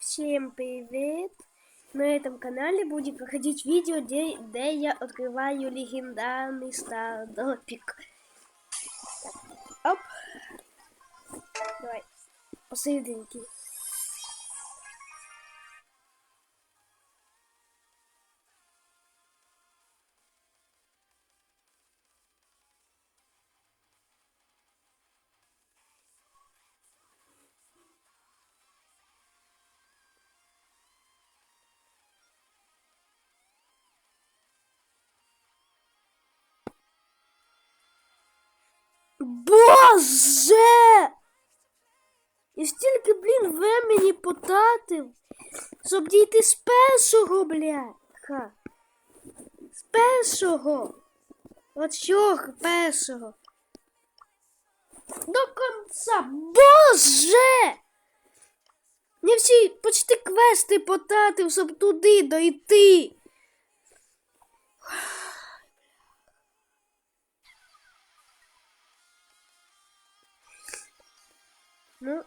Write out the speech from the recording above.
Всем привет! На этом канале будет проходить видео, где, где я открываю легендарный стардопик. Оп. Давай, посерединке. Боже! Я стільки, блін, времени потратив, щоб дійти з першого, бляха. З першого. От чого першого. До конца. Боже! Я всі почти квести потратив, щоб туди дойти. No.